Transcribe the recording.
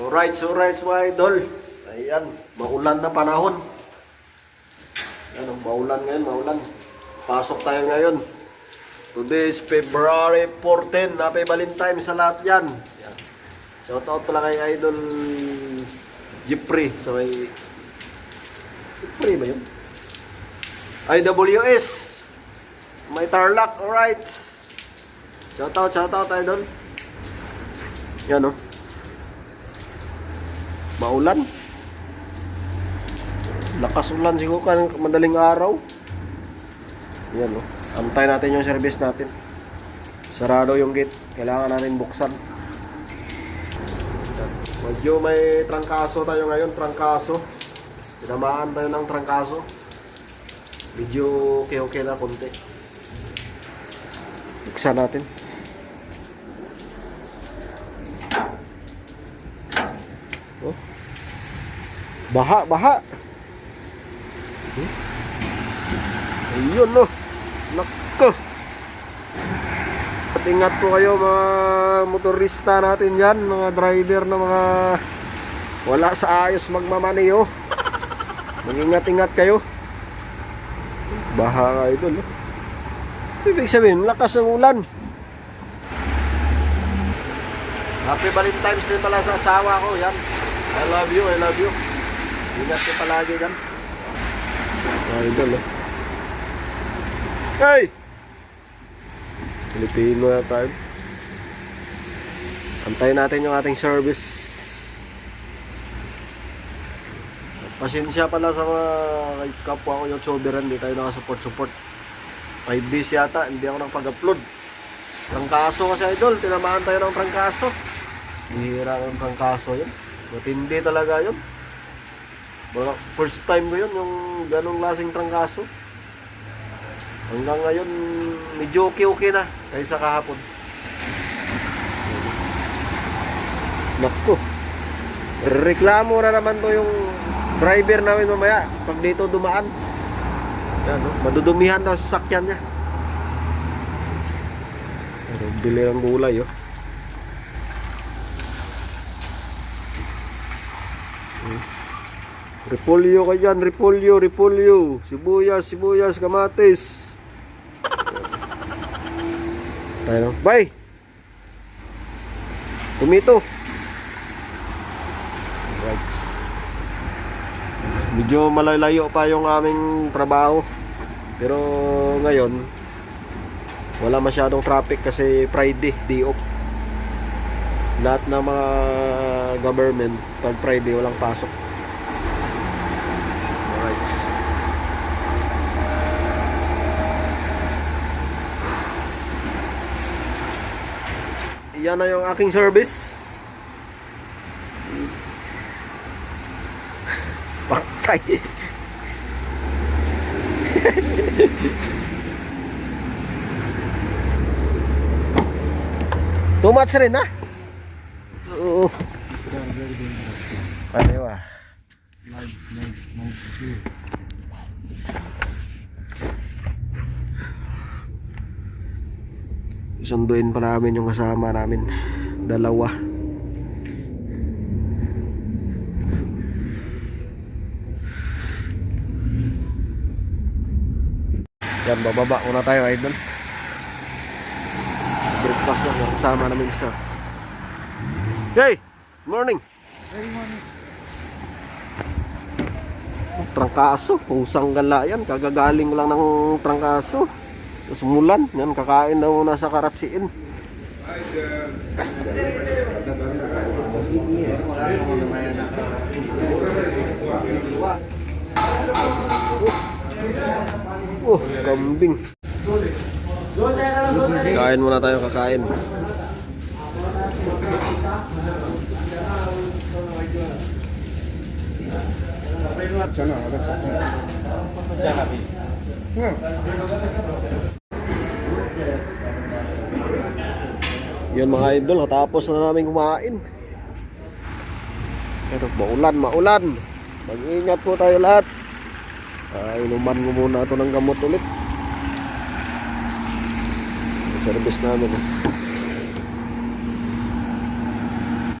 Alright, so right mga idol. Ayan, maulan na panahon. Ayan, maulan ngayon, maulan. Pasok tayo ngayon. Today is February 14. Happy Valentine sa lahat yan. Ayan. Shout out pala kay Idol Jeffrey. So may... Jeffrey ba yun? IWS. May Tarlac, alright. Shout out, shout out, Idol. Yan, oh. Maulan. Lakas ulan siguro kan madaling araw. Yan oh. Antay natin yung service natin. Sarado yung gate. Kailangan natin buksan. Medyo may trangkaso tayo ngayon, trangkaso. Tinamaan tayo ng trangkaso. Medyo okay-okay na konti. Buksan natin. Oh. Baha, baha. Ayun no. Nako. At ingat po kayo mga motorista natin yan, mga driver na mga wala sa ayos magmamaneho. Mag-ingat-ingat kayo. Baha nga ito, no? Ibig sabihin, lakas ng ulan. Happy Valentine's Day pala sa asawa ko, yan. I love you, I love you. Ingat ka palagi yan. Mga idol, oh. Hey! Pilipino na tayo. Antayin natin yung ating service. Pasensya pala sa mga kapwa ko yung soberan, hindi tayo nakasupport-support. 5 days yata, hindi ako nakapag-upload. Trangkaso kasi idol, tinamaan tayo ng trangkaso. Bihira ng trangkaso yun. Matindi talaga yun. First time ko yun, yung ganong lasing trangkaso. Hanggang ngayon, medyo okay-okay na kaysa kahapon. Naku. Reklamo na naman to yung driver namin mamaya pag dito dumaan. Yan, no? madudumihan daw sa sasakyan niya. Pero bili ng gulay, oh. Hmm. Repolyo ka repolyo, repolyo. Sibuyas, sibuyas, kamatis. Tayo. Bye! Tumito. Right. Medyo malalayo pa yung aming trabaho. Pero ngayon, wala masyadong traffic kasi Friday, day off. Lahat ng mga government, pag Friday, walang pasok. Alright. Yan na yung aking service. Patay. Too much rin ha? Oo. Ano yun ah? Sunduin pa namin yung kasama namin. Dalawa. Yan, bababa muna tayo, idol. Breakfast na yung kasama namin isa. Hey! Morning! Trangkaso, pusang gala yan. Kagagaling lang ng trangkaso. Tapos mulan, yan, kakain na muna sa karatsiin. Oh, kambing. Kain muna tayo, kakain. Yan mga idol, tapos na namin kumain. Pero maulan, maulan. Mag-ingat po tayo lahat. Ah, inuman ko muna ito ng gamot ulit. Service namin. Eh.